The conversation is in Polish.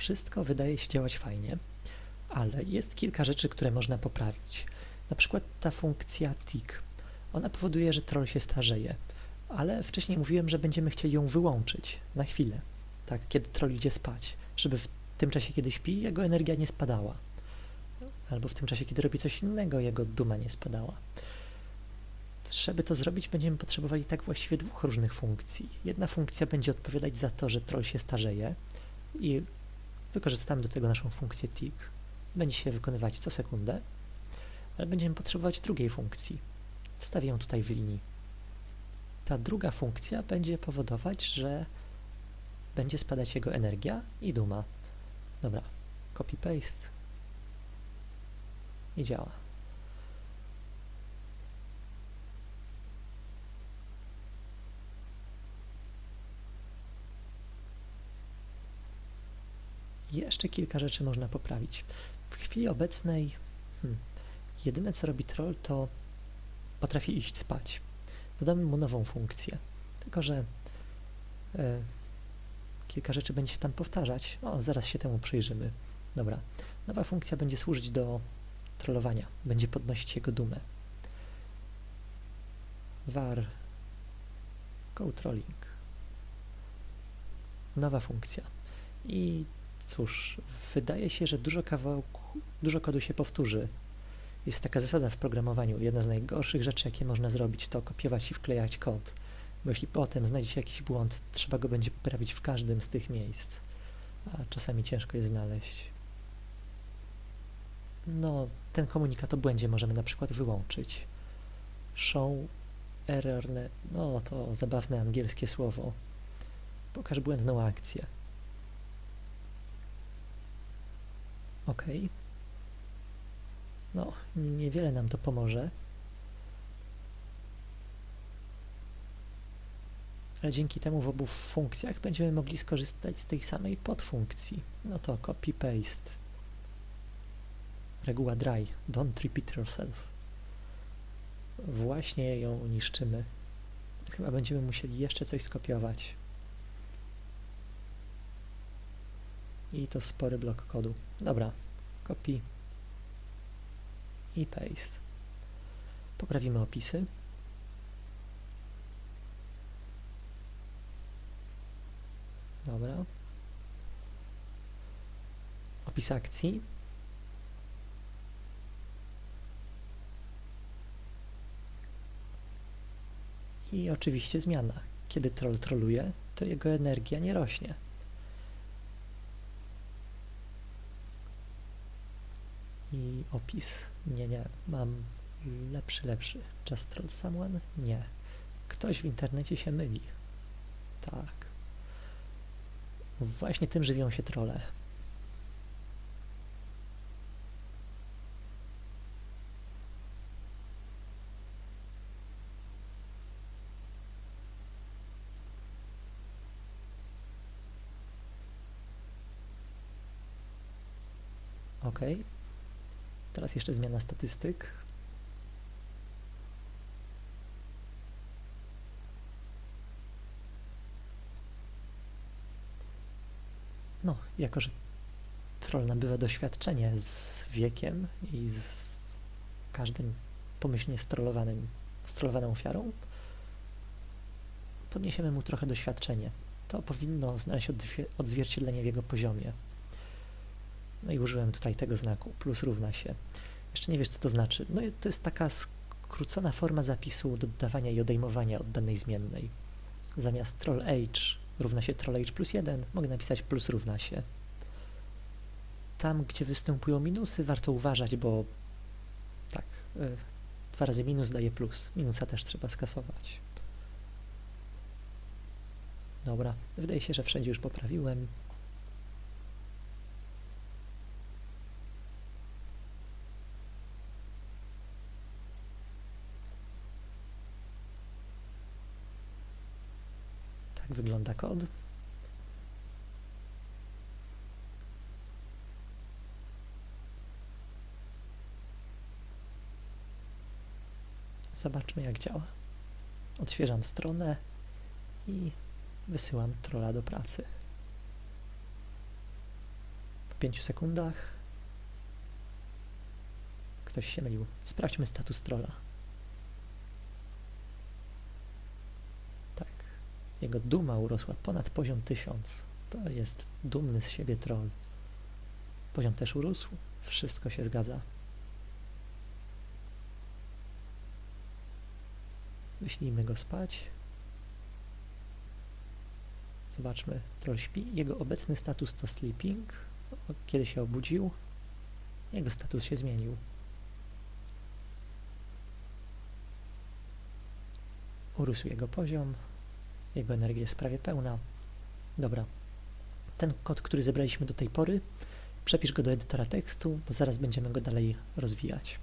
Wszystko wydaje się działać fajnie, ale jest kilka rzeczy, które można poprawić. Na przykład ta funkcja tick. Ona powoduje, że troll się starzeje, ale wcześniej mówiłem, że będziemy chcieli ją wyłączyć na chwilę, tak, kiedy troll idzie spać, żeby w tym czasie, kiedy śpi, jego energia nie spadała. Albo w tym czasie, kiedy robi coś innego, jego duma nie spadała. Żeby to zrobić, będziemy potrzebowali tak właściwie dwóch różnych funkcji. Jedna funkcja będzie odpowiadać za to, że troll się starzeje i wykorzystamy do tego naszą funkcję tick. Będzie się wykonywać co sekundę, ale będziemy potrzebować drugiej funkcji. Wstawię ją tutaj w linii. Ta druga funkcja będzie powodować, że będzie spadać jego energia i duma. Dobra, copy-paste i działa. Jeszcze kilka rzeczy można poprawić. W chwili obecnej hmm, jedyne co robi troll to potrafi iść spać. Dodamy mu nową funkcję, tylko że e, kilka rzeczy będzie się tam powtarzać. O, zaraz się temu przyjrzymy. Dobra, nowa funkcja będzie służyć do trollowania, będzie podnosić jego dumę. var go trolling. Nowa funkcja. I cóż, wydaje się, że dużo kawałku, dużo kodu się powtórzy. Jest taka zasada w programowaniu. Jedna z najgorszych rzeczy, jakie można zrobić, to kopiować i wklejać kod. Bo jeśli potem znajdzie się jakiś błąd, trzeba go będzie poprawić w każdym z tych miejsc. A czasami ciężko je znaleźć. No, ten komunikat o błędzie możemy na przykład wyłączyć. Show error, no to zabawne angielskie słowo. Pokaż błędną akcję. OK. No, niewiele nam to pomoże. Ale dzięki temu w obu funkcjach będziemy mogli skorzystać z tej samej podfunkcji. No to copy-paste. Reguła dry. Don't repeat yourself. Właśnie ją niszczymy. Chyba będziemy musieli jeszcze coś skopiować. I to spory blok kodu. Dobra, copy i paste. Poprawimy opisy. Dobra. Opis akcji. I oczywiście zmiana. Kiedy troll troluje, to jego energia nie rośnie. I opis. Nie, nie. Mam lepszy, lepszy. Just troll someone? Nie. Ktoś w internecie się myli. Tak. Właśnie tym żywią się trole. OK. Teraz jeszcze zmiana statystyk. No, jako że troll nabywa doświadczenie z wiekiem i z każdym pomyślnie strollowanym, strollowaną ofiarą, podniesiemy mu trochę doświadczenie. To powinno znaleźć odzwierciedlenie w jego poziomie. No i użyłem tutaj tego znaku, plus równa się. Jeszcze nie wiesz, co to znaczy. No to jest taka skrócona forma zapisu dodawania i odejmowania od danej zmiennej. Zamiast troll age równa się troll age plus 1, mogę napisać plus równa się. Tam, gdzie występują minusy, warto uważać, bo tak, y, dwa razy minus daje plus. Minusa też trzeba skasować. Dobra, wydaje się, że wszędzie już poprawiłem. Tak wygląda kod. Zobaczmy jak działa. Odświeżam stronę i wysyłam trolla do pracy. 5 sekundach. Ktoś się mylił. Sprawdźmy status trolla. Tak. Jego duma urosła ponad poziom 1000. To jest dumny z siebie troll. Poziom też urósł. Wszystko się zgadza. Wyślijmy go spać. Zobaczmy, troll śpi. Jego obecny status to sleeping. Kiedy się obudził, jego status się zmienił. Urósł jego poziom. Jego energia jest prawie pełna. Dobra. Ten kod, który zebraliśmy do tej pory, przepisz go do edytora tekstu, bo zaraz będziemy go dalej rozwijać.